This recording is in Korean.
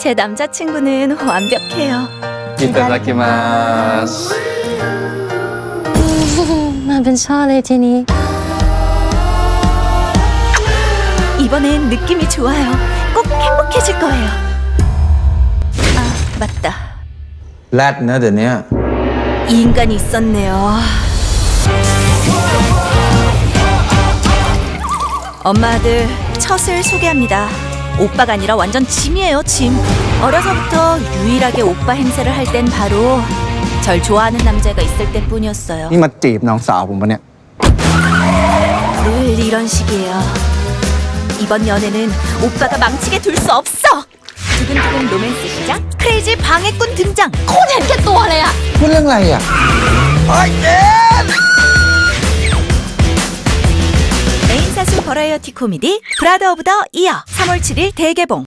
제 남자친구는 완벽해요. 이따다키마스. 나 괜찮을 테니. 이번엔 느낌이 좋아요. 꼭 행복해질 거예요. 아, 맞다. 랏너드네요. 이 인간이 있었네요. 엄마들, 첫을 소개합니다. 오빠가 아니라 완전 짐이에요, 짐. 어려서부터 유일하게 오빠 행세를 할 땐 바로 절 좋아하는 남자가 있을 때뿐이었어요. นี่มาจีบน้องสาวผมปะเนี่ย 늘 이런 식이에요. 이번 연애는 오빠가 망치게 둘 수 없어. 두근두근 로맨스 시작. 크레이지 방해꾼 등장. โคตรเห็นแก่ตัวเลยอะ พูดเรื่องอะไรอ่ะ 메인 사수 버라이어티 코미디 브라더 오브 더 이어 3월 7일 대개봉